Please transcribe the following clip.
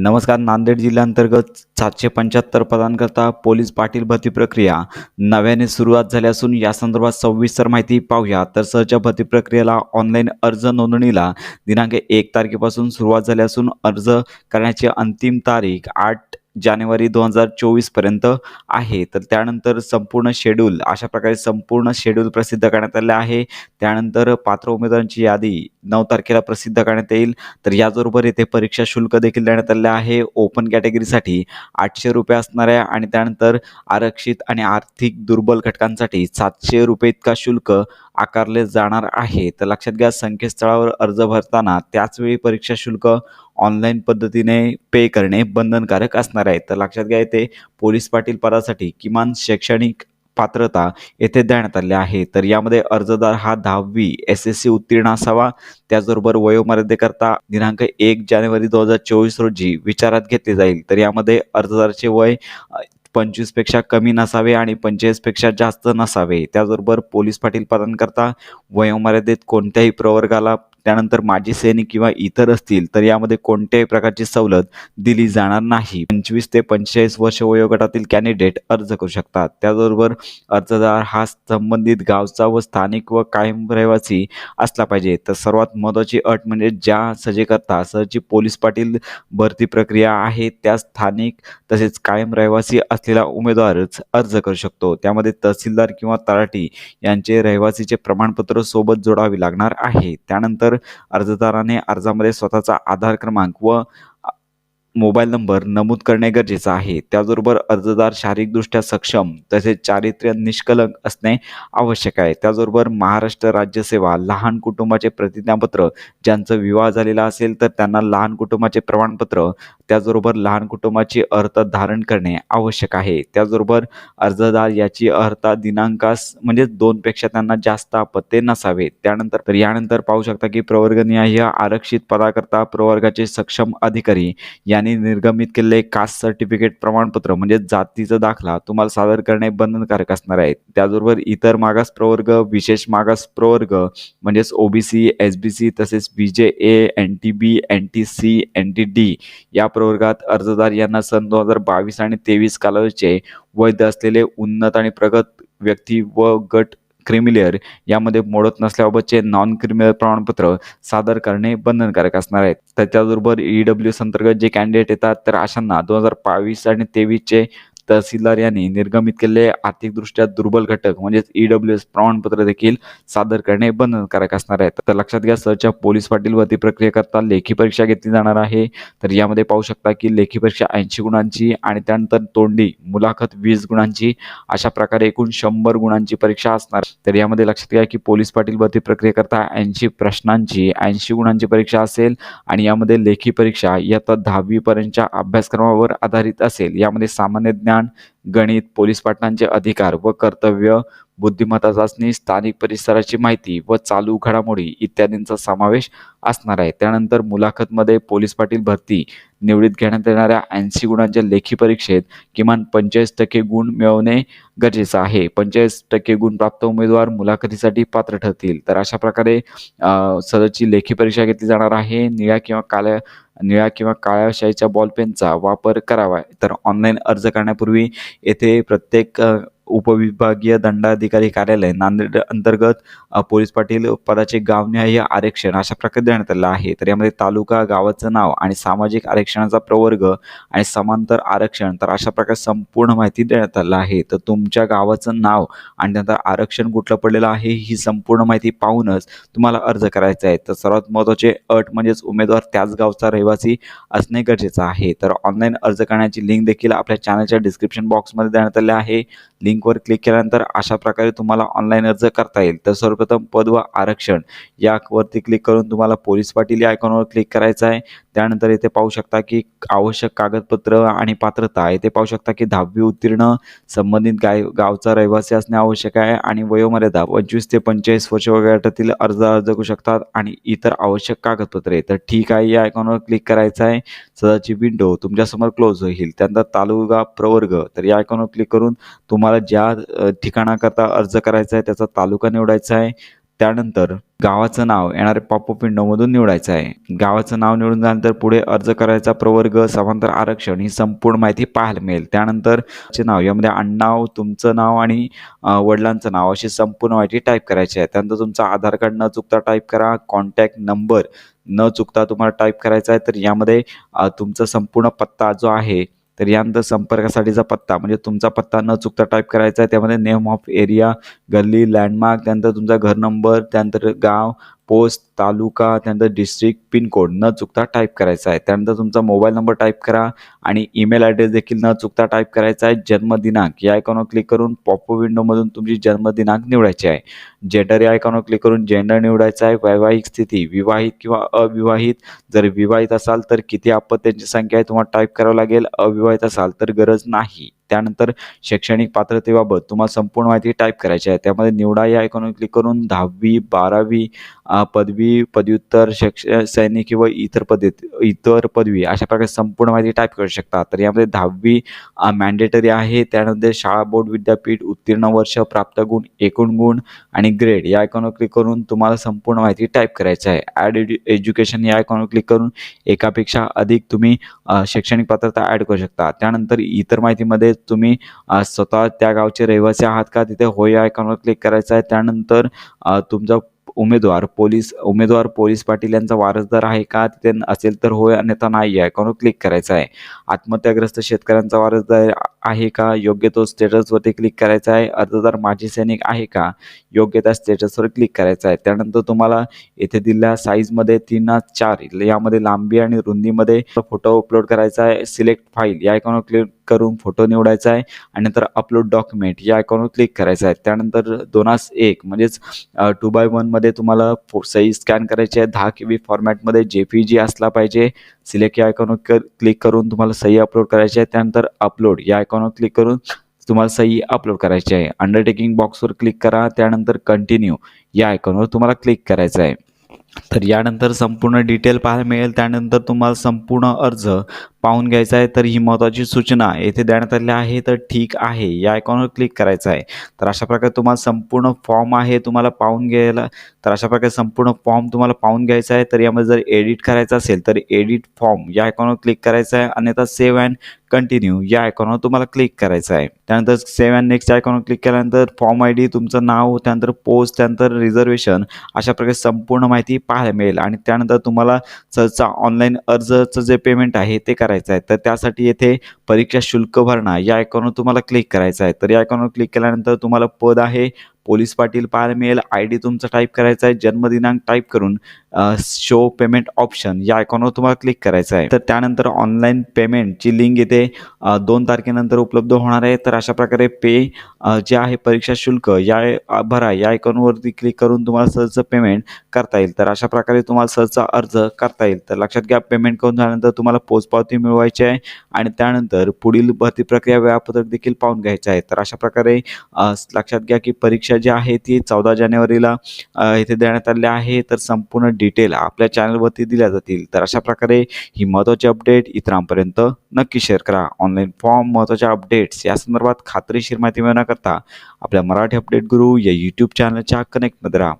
नमस्कार नांदेड जिल्ह्याअंतर्गत सातशे पंच्याहत्तर पदांकरता पोलीस पाटील भरती प्रक्रिया नव्याने सुरुवात झाली असून या संदर्भात सविस्तर माहिती पाहूया. तर सहच्या भरती प्रक्रियेला ऑनलाईन अर्ज नोंदणीला दिनांक एक तारखेपासून सुरुवात झाली असून अर्ज करण्याची अंतिम तारीख आठ जानेवारी दोन हजार चोवीसपर्यंत आहे. तर त्यानंतर संपूर्ण शेड्यूल अशा प्रकारे संपूर्ण शेड्यूल प्रसिद्ध करण्यात आले आहे. त्यानंतर पात्र उमेदवारांची यादी नऊ तारखेला प्रसिद्ध करण्यात येईल. तर याचबरोबर येथे परीक्षा शुल्क देखील देण्यात आले आहे. ओपन कॅटेगरीसाठी आठशे रुपये असणाऱ्या आणि त्यानंतर आरक्षित आणि आर्थिक दुर्बल घटकांसाठी सातशे रुपये इतका शुल्क आकारले जाणार आहे. तर लक्षात घ्या संकेतस्थळावर अर्ज भरताना त्याचवेळी परीक्षा शुल्क ऑनलाईन पद्धतीने पे करणे बंधनकारक असणार आहे. तर लक्षात घ्या येथे पोलीस पाटील पदासाठी किमान शैक्षणिक पात्रता येथे देण्यात आली आहे. तर यामध्ये अर्जदार हा दहावी एस एस सी उत्तीर्ण असावा. त्याचबरोबर वयोमर्यादेकरता दिनांक एक जानेवारी दोन हजार चोवीस रोजी विचारात घेतले जाईल. तर यामध्ये अर्जदाराचे वय पंचवीसपेक्षा कमी नसावे आणि पंचेचाळीसपेक्षा जास्त नसावे. त्याचबरोबर पोलीस पाटील पदांकरता वयोमर्यादेत कोणत्याही प्रवर्गाला त्यानंतर माजी सैनिक किंवा इतर असतील तर यामध्ये कोणत्याही प्रकारची सवलत दिली जाणार नाही. पंचवीस ते पंचेचाळीस वर्ष वयोगटातील कॅन्डिडेट अर्ज करू शकतात. त्याचबरोबर अर्जदार हा संबंधित गावचा व स्थानिक व कायम रहिवासी असला पाहिजे. तर सर्वात महत्त्वाची अट म्हणजे ज्या सजेकरता सहजी पोलीस पाटील भरती प्रक्रिया आहे त्या स्थानिक तसेच कायम रहिवासी असलेला उमेदवारच अर्ज करू शकतो. त्यामध्ये तहसीलदार किंवा तलाठी यांचे रहिवासीचे प्रमाणपत्र सोबत जोडावे लागणार आहे. त्यानंतर अर्जदाराने अर्जामध्ये स्वतःचा आधार क्रमांक व मोबाईल नंबर नमूद करणे गरजेचं आहे. त्याचबरोबर अर्जदार शारीरिकदृष्ट्या सक्षम तसेच चारित्र्य निष्कलंक असणे आवश्यक आहे. त्याचबरोबर महाराष्ट्र राज्य सेवा लहान कुटुंबाचे प्रतिज्ञापत्र ज्यांचं विवाह झालेला असेल तर त्यांना लहान कुटुंबाचे प्रमाणपत्र त्याचबरोबर लहान कुटुंबाची अर्हता धारण करणे आवश्यक आहे. त्याचबरोबर अर्जदार याची अर्हता दिनांकास म्हणजे दोनपेक्षा त्यांना जास्त आपत्ते नसावे. त्यानंतर तर यानंतर पाहू शकता की प्रवर्गनिहाय आरक्षित पदाकरता प्रवर्गाचे सक्षम अधिकारी यांनी निर्गमित केलेले कास्ट सर्टिफिकेट प्रमाणपत्र म्हणजे जातीचा दाखला तुम्हाला सादर करणे बंधनकारक असणार आहे. त्याचबरोबर इतर मागास प्रवर्ग विशेष मागास प्रवर्ग म्हणजेच ओबीसी एस बी सी तसेच B J A N T B N T C N T D या प्रवर्गात अर्जदार यांना सन दोन हजार बावीस आणि तेवीस कालावधीचे वैध असलेले उन्नत आणि प्रगत व्यक्ती व गट क्रिमिलेअर यामध्ये मोडत नसल्याबाबतचे नॉन क्रिमिनल प्रमाणपत्र सादर करणे बंधनकारक असणार आहे. तर त्याचबरोबर ई डब्ल्यू अंतर्गत जे कॅन्डिडेट येतात तर अशांना दोन हजार बावीस आणि तेवीसचे तहसीलदार यांनी निर्गमित केलेले आर्थिकदृष्ट्या दुर्बल घटक म्हणजेच ई डब्ल्यू एस प्रमाणपत्र देखील सादर करणे बंधनकारक असणार आहे तर लक्षात घ्या सरच्या पोलीस पाटीलवरती प्रक्रियेकरता लेखी परीक्षा घेतली जाणार आहे. तर यामध्ये पाहू शकता की लेखी परीक्षा ऐंशी गुणांची आणि त्यानंतर तोंडी मुलाखत वीस गुणांची अशा प्रकारे एकूण शंभर गुणांची परीक्षा असणार. तर यामध्ये लक्षात घ्या की पोलीस पाटील भरती प्रक्रियेकरता ऐंशी प्रश्नांची ऐंशी गुणांची परीक्षा असेल आणि यामध्ये लेखी परीक्षा इयत्ता दहावीपर्यंतच्या अभ्यासक्रमावर आधारित असेल. यामध्ये सामान्य ज्ञान गणित पोलीस पाटलांचे अधिकार व कर्तव्य बुद्धिमत्ता चाचणी स्थानिक परिसराची माहिती व चालू घडामोडी इत्यादींचा समावेश असणार आहे. त्यानंतर मुलाखतमध्ये पोलीस पाटील भरती निवडीत घेण्यात येणाऱ्या ऐंशी गुणांच्या लेखी परीक्षेत किमान पंचेचाळीस टक्के गुण मिळवणे गरजेचं आहे. पंचेचाळीस टक्के गुण प्राप्त उमेदवार मुलाखतीसाठी पात्र ठरतील. तर अशा प्रकारे सदरची लेखी परीक्षा घेतली जाणार आहे. निळ्या किंवा काळ्या निळ्या किंवा काळ्या शाईच्या बॉलपेनचा वापर करावा. तर ऑनलाईन अर्ज करण्यापूर्वी येथे प्रत्येक उपविभागीय दंडाधिकारी कार्यालय नांदेड अंतर्गत पोलीस पाटील पदाचे गावनिहाय आरक्षण अशा प्रकारे देण्यात आलं आहे. तर यामध्ये तालुका गावाचं नाव आणि सामाजिक आरक्षणाचा प्रवर्ग आणि समांतर आरक्षण तर अशा प्रकारे संपूर्ण माहिती देण्यात आलं आहे. तर तुमच्या गावाचं नाव आणि त्यानंतर आरक्षण कुठलं पडलेलं आहे ही संपूर्ण माहिती पाहूनच तुम्हाला अर्ज करायचा आहे. तर सर्वात महत्त्वाचे अट म्हणजेच उमेदवार त्याच गावचा रहिवासी असणे गरजेचं आहे. तर ऑनलाईन अर्ज करण्याची लिंक देखील आपल्या चॅनलच्या डिस्क्रिप्शन बॉक्समध्ये देण्यात आली आहे. लिंक लिंकवर क्लिक केल्यानंतर अशा प्रकारे तुम्हाला ऑनलाईन अर्ज करता येईल. तर सर्वप्रथम पद व आरक्षण यावरती क्लिक करून तुम्हाला पोलीस पाटील या आयकॉनवर क्लिक करायचं आहे. त्यानंतर इथे पाहू शकता की आवश्यक कागदपत्र आणि पात्रता इथे पाहू शकता की दहावी उत्तीर्ण संबंधित गाय गावचा रहिवासी असणे आवश्यक आहे आणि वयोमर्यादा पंचवीस ते पंचेचाळीस वर्ष वगैरेतील अर्ज अर्ज करू शकतात आणि इतर आवश्यक कागदपत्रे. तर ठीक आहे या आयकॉनवर क्लिक करायचं आहे. सदाची विंडो तुमच्यासमोर क्लोज होईल. त्यानंतर तालुका प्रवर्ग. तर या आयकॉनवर क्लिक करून तुम्हाला ज्या ठिकाणाकरता अर्ज करायचा आहे त्याचा तालुका निवडायचा आहे. त्यानंतर गावाचं नाव येणाऱ्या पॉपअप विंडोमधून निवडायचं आहे. गावाचं नाव निवडून झाल्यानंतर पुढे अर्ज करायचा प्रवर्ग समांतर आरक्षण ही संपूर्ण माहिती पाहायला मिळेल. त्यानंतर चे नाव यामध्ये अण्णाव तुमचं नाव आणि वडिलांचं नाव अशी संपूर्ण माहिती टाईप करायची आहे. त्यानंतर तुमचा आधार कार्ड न चुकता टाईप करा कॉन्टॅक्ट नंबर न चुकता तुम्हाला टाईप करायचा आहे. तर यामध्ये तुमचा संपूर्ण पत्ता जो आहे तर यानंतर संपर्कासाठीचा पत्ता म्हणजे तुमचा पत्ता न चुकता टाईप करायचा आहे त्यामध्ये नेम ऑफ एरिया गल्ली लँडमार्क त्यानंतर तुमचा घर नंबर त्यानंतर गाव पोस्ट तालुका त्यानंतर डिस्ट्रिक्ट पिनकोड न चुकता टाईप करायचा आहे. त्यानंतर तुमचा मोबाईल नंबर टाईप करा आणि ईमेल ॲड्रेस देखील न चुकता टाईप करायचा आहे. जन्मदिनांक या आयकॉनवर क्लिक करून पॉपअप विंडोमधून तुमची जन्मदिनांक निवडायची आहे. जेंडर या आयकॉनवर क्लिक करून जेंडर निवडायचा आहे. वैवाहिक स्थिती विवाहित किंवा अविवाहित जर विवाहित असाल तर किती अपत्यांची संख्या आहे तुम्हाला टाईप करावं लागेल. अविवाहित असाल तर गरज नाही. त्यानंतर शैक्षणिक पात्रतेबाबत तुम्हाला संपूर्ण माहिती टाईप करायची आहे. त्यामध्ये निवडा या आयकॉनवर क्लिक करून दहावी बारावी पदवी पदव्युत्तर शैक्ष सैनिक किंवा इतर पद्धत इतर पदवी अशा प्रकारे संपूर्ण माहिती टाईप करू शकता. तर यामध्ये दहावी मॅन्डेटरी आहे. त्यानंतर शाळा बोर्ड विद्यापीठ उत्तीर्ण वर्ष प्राप्त गुण एकूण गुण आणि ग्रेड या आयकॉनवर क्लिक करून तुम्हाला संपूर्ण माहिती टाईप करायची आहे. ॲड एज्युकेशन या आयकॉनवर क्लिक करून एकापेक्षा अधिक तुम्ही शैक्षणिक पात्रता ॲड करू शकता. त्यानंतर इतर माहितीमध्ये तुम्ही स्वतः त्या गावचे रहिवासी आहात का? तिथे होय आयकॉनवर क्लिक करायचं आहे. त्यानंतर तुमचा उमेदवार पोलीस उमेदवार पोलीस पाटील यांचा वारसदार आहे का? तिथे असेल तर होय अन्यथा नाही आयकॉनवर क्लिक करायचं आहे. आत्महत्याग्रस्त शेतकऱ्यांचा वारसदार आहे का? योग्य तो स्टेटसवरती क्लिक करायचा आहे? अर्जदार माजी सैनिक आहे का? योग्य त्या स्टेटसवर क्लिक करायचा आहे. त्यानंतर तुम्हाला येथे दिलेल्या साईजमध्ये तीन चार यामध्ये लांबी आणि रुंदीमध्ये फोटो अपलोड करायचा आहे. सिलेक्ट फाईल या आयकॉनवर क्लिक करून फोटो निवडायचा आहे. आणि नंतर अपलोड डॉक्युमेंट या आयकॉनवर क्लिक करायचं आहे. त्यानंतर दोनास एक म्हणजेच टू बाय वनमध्ये तुम्हाला फो सही स्कॅन करायची आहे. दहा के बी फॉर्मॅटमध्ये जे पी जी असला पाहिजे. सिलेक्ट या आयकॉनवर क क्लिक करून तुम्हाला सही अपलोड करायची आहे. त्यानंतर अपलोड या आयकॉनवर क्लिक करून तुम्हाला सही अपलोड करायची आहे. अंडरटेकिंग बॉक्सवर क्लिक करा. त्यानंतर कंटिन्यू या आयकॉनवर तुम्हाला क्लिक करायचं आहे. तर यानंतर संपूर्ण डिटेल पाहायला मिळेल. त्यानंतर तुम्हाला संपूर्ण अर्ज पाहून घ्यायचा आहे तर ही महत्त्वाची सूचना येथे देण्यात आली आहे तर ठीक आहे. या आयकॉनवर क्लिक करायचं आहे. तर अशा प्रकारे तुम्हाला संपूर्ण फॉर्म आहे तुम्हाला पाहून घ्यायला तर अशा प्रकारे संपूर्ण फॉर्म तुम्हाला पाहून घ्यायचा आहे. तर यामध्ये जर एडिट करायचं असेल तर एडिट फॉर्म या आयकॉनवर क्लिक करायचं आहे. अन्यथा सेव्ह अँड कंटिन्यू या आयकॉनवर तुम्हाला क्लिक करायचं आहे. त्यानंतर सेव्ह अँड नेक्स्ट आयकॉनवर क्लिक केल्यानंतर फॉर्म आय डी तुमचं नाव त्यानंतर पोस्ट त्यानंतर रिझर्वेशन अशा प्रकारे संपूर्ण माहिती पाहायला मिळेल. आणि त्यानंतर तुम्हाला सहसा ऑनलाईन अर्जचं जे पेमेंट आहे ते करायचं आहे. तर त्यासाठी येथे परीक्षा शुल्क भरणा या आयकॉनवर तुम्हाला क्लिक करायचं आहे. तर या आयकॉनवर क्लिक केल्यानंतर तुम्हाला पद आहे पोलीस पाटील पाहायला मिळेल. आय डी तुमचा टाईप करायचा आहे. जन्मदिनांक टाईप करून शो पेमेंट ऑप्शन या आयकॉनवर तुम्हाला क्लिक करायचं आहे. तर त्यानंतर ऑनलाईन पेमेंटची लिंक इथे दोन तारखेनंतर उपलब्ध होणार आहे. तर अशा प्रकारे पे जे आहे परीक्षा शुल्क या भरा या आयकॉनवरती क्लिक करून तुम्हाला सहजचं पेमेंट करता येईल. तर अशा प्रकारे तुम्हाला सहजचा अर्ज करता येईल. तर लक्षात घ्या पेमेंट करून झाल्यानंतर तुम्हाला पोचपावती मिळवायची आहे आणि त्यानंतर पुढील भरती प्रक्रिया वेळापत्रक देखील पाहून घ्यायचं आहे. तर अशा प्रकारे लक्षात घ्या की परीक्षा जी आहे ती चौदा जानेवारीला इथे देण्यात आली आहे. तर संपूर्ण डिटेल आपल्या चॅनलवरती दिल्या जातील. तर अशा प्रकारे ही महत्त्वाची अपडेट इतरांपर्यंत नक्की शेअर करा. ऑनलाईन फॉर्म महत्त्वाच्या अपडेट्स या संदर्भात खात्रीशीर माहिती मिळवण्याकरता आपल्या मराठी अपडेट गुरु या यूट्यूब चॅनलच्या कनेक्टमध्ये राहा.